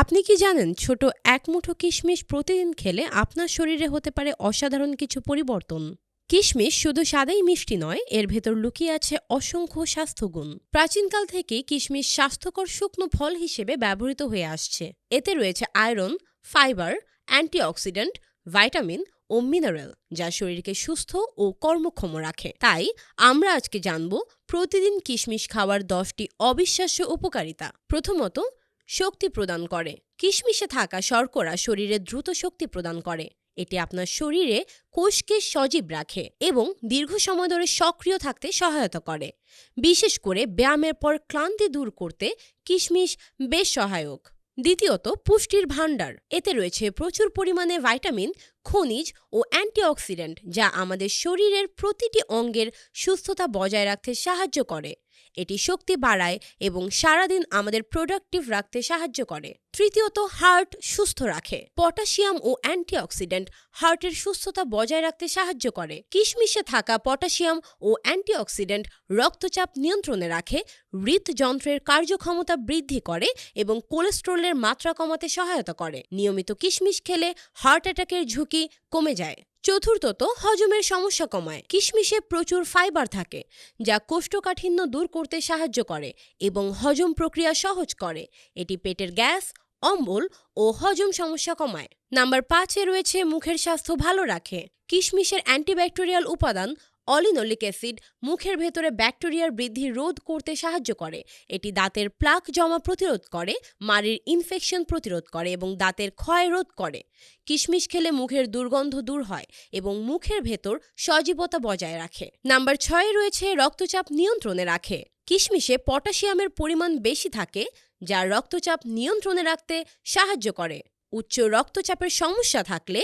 আপনি কি জানেন, ছোট এক মুঠো কিশমিশ প্রতিদিন খেলে আপনার শরীরে হতে পারে অসাধারণ কিছু পরিবর্তন? কিশমিশ শুধু সাদাই মিষ্টি নয়, এর ভেতর লুকিয়ে আছে অসংখ্য স্বাস্থ্যগুণ। প্রাচীনকাল থেকেই কিশমিশ স্বাস্থ্যকর শুকনো ফল হিসেবে ব্যবহৃত হয়ে আসছে। এতে রয়েছে আয়রন, ফাইবার, অ্যান্টিঅক্সিডেন্ট, ভাইটামিন ও মিনারেল, যা শরীরকে সুস্থ ও কর্মক্ষম রাখে। তাই আমরা আজকে জানব, প্রতিদিন কিশমিশ খাওয়ার দশটি অবিশ্বাস্য উপকারিতা। প্রথমত শক্তি প্রদান করে। কিশমিশে থাকা শর্করা শরীরে দ্রুত শক্তি প্রদান করে। এটি আপনার শরীরে কোষকে সজীব রাখে এবং দীর্ঘ সময় ধরে সক্রিয় থাকতে সহায়তা করে। বিশেষ করে ব্যায়ামের পর ক্লান্তি দূর করতে কিশমিশ বেশ সহায়ক। দ্বিতীয়ত, পুষ্টির ভাণ্ডার। এতে রয়েছে প্রচুর পরিমাণে ভাইটামিন খনিজ ও অ্যান্টিঅক্সিডেন্ট, যা আমাদের শরীরের প্রতিটি অঙ্গের সুস্থতা বজায় রাখতে সাহায্য করে। এটি শক্তি বাড়ায় এবং সারাদিন আমাদের প্রোডাক্টিভ রাখতে সাহায্য করে। তৃতীয়ত হার্ট সুস্থ রাখে। পটাশিয়াম ও অ্যান্টিঅক্সিডেন্ট হার্টের সুস্থতা বজায় রাখতে সাহায্য করে। কিশমিশে থাকা পটাশিয়াম ও অ্যান্টিঅক্সিডেন্ট রক্তচাপ নিয়ন্ত্রণে রাখে, হৃদযন্ত্রের কার্যক্ষমতা বৃদ্ধি করে এবং কোলেস্ট্রলের মাত্রা কমাতে সহায়তা করে। নিয়মিত কিশমিশ খেলে হার্ট অ্যাটাকের ঝুঁকি কমে যায়? চতুর্থত, হজমের সমস্যা কমায়। কিশমিশে প্রচুর ফাইবার থাকে, যা কোষ্ঠকাঠিন্য দূর করতে সাহায্য করে এবং হজম প্রক্রিয়া সহজ করে। এটি পেটের গ্যাস, অম্বল ও হজম সমস্যা কমায়। নাম্বার পাঁচে রয়েছে মুখের স্বাস্থ্য ভালো রাখে। কিশমিশের অ্যান্টিব্যাকটেরিয়াল উপাদান অলিনোলিক অ্যাসিড মুখের ভেতরে ব্যাকটেরিয়ার বৃদ্ধি রোধ করতে সাহায্য করে। এটি দাঁতের প্লাক জমা প্রতিরোধ করে, মাড়ির ইনফেকশন প্রতিরোধ করে এবং দাঁতের ক্ষয় রোধ করে। কিশমিশ খেলে মুখের দুর্গন্ধ দূর হয় এবং মুখের ভেতর সজীবতা বজায় রাখে। নাম্বার ছয়ে রয়েছে রক্তচাপ নিয়ন্ত্রণে রাখে। কিশমিশে পটাশিয়ামের পরিমাণ বেশি থাকে, যা রক্তচাপ নিয়ন্ত্রণে রাখতে সাহায্য করে। উচ্চ রক্তচাপের সমস্যা থাকলে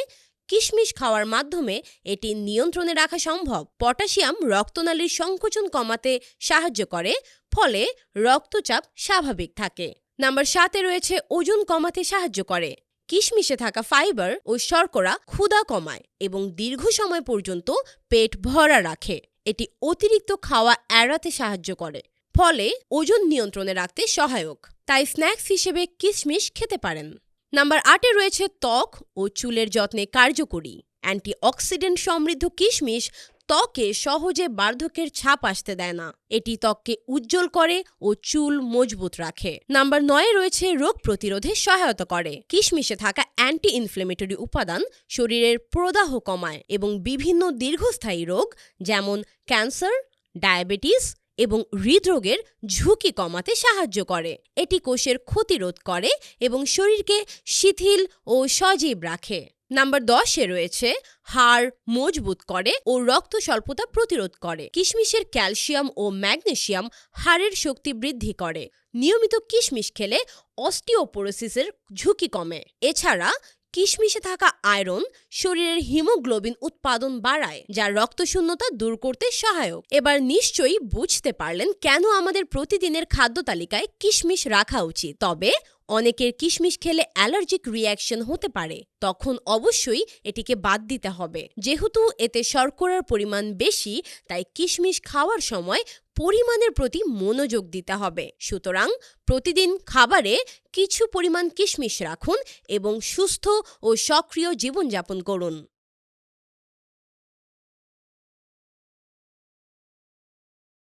কিশমিশ খাওয়ার মাধ্যমে এটি নিয়ন্ত্রণে রাখা সম্ভব। পটাশিয়াম রক্তনালীর সংকোচন কমাতে সাহায্য করে, ফলে রক্তচাপ স্বাভাবিক থাকে। নাম্বার সাতে রয়েছে, ওজন কমাতে সাহায্য করে। কিশমিশে থাকা ফাইবার ও শর্করা ক্ষুধা কমায় এবং দীর্ঘ সময় পর্যন্ত পেট ভরা রাখে। এটি অতিরিক্ত খাওয়া এড়াতে সাহায্য করে, ফলে ওজন নিয়ন্ত্রণে রাখতে সহায়ক। তাই স্ন্যাক্স হিসেবে কিশমিশ খেতে পারেন। নাম্বার আটে রয়েছে ত্বক ও চুলের যত্নে কার্যকরী অ্যান্টিঅক্সিডেন্ট সমৃদ্ধ কিশমিশ। ত্বকে সহজে বার্ধক্যের ছাপ আসতে দেয় না। এটি ত্বককে উজ্জ্বল করে ও চুল মজবুত রাখে। নাম্বার নয়ে রয়েছে রোগ প্রতিরোধে সহায়তা করে। কিশমিশে থাকা অ্যান্টি ইনফ্লেমেটরি উপাদান শরীরের প্রদাহ কমায় এবং বিভিন্ন দীর্ঘস্থায়ী রোগ, যেমন ক্যান্সার, ডায়াবেটিস এবং হৃদরোগের ঝুঁকি কমাতে সাহায্য করে। এটি কোষের ক্ষতি রোধ করে এবং শরীরকে শিথিল ও সজীব রাখে। নাম্বার দশে রয়েছে, হাড় মজবুত করে ও রক্ত স্বল্পতা প্রতিরোধ করে। কিশমিশের ক্যালসিয়াম ও ম্যাগনেসিয়াম হাড়ের শক্তি বৃদ্ধি করে। নিয়মিত কিশমিশ খেলে অস্টিওপোরোসিসের ঝুঁকি কমে। এছাড়া কিশমিশে থাকা আয়রন শরীরের হিমোগ্লোবিন উৎপাদন বাড়ায়, যা রক্তশূন্যতা দূর করতে সহায়ক। এবার নিশ্চয়ই বুঝতে পারলেন কেন আমাদের প্রতিদিনের খাদ্য তালিকায় কিশমিশ রাখা উচিত। তবে অনেকের কিশমিশ খেলে অ্যালার্জিক রিয়াকশন হতে পারে। তখন অবশ্যই এটিকে বাদ দিতে হবে। যেহেতু এতে শর্করার পরিমাণ বেশি, তাই কিশমিশ খাওয়ার সময় পরিমাণের প্রতি মনোযোগ দিতে হবে। সুতরাং প্রতিদিন খাবারে কিছু পরিমাণ কিশমিশ রাখুন এবং সুস্থ ও সক্রিয় জীবনযাপন করুন।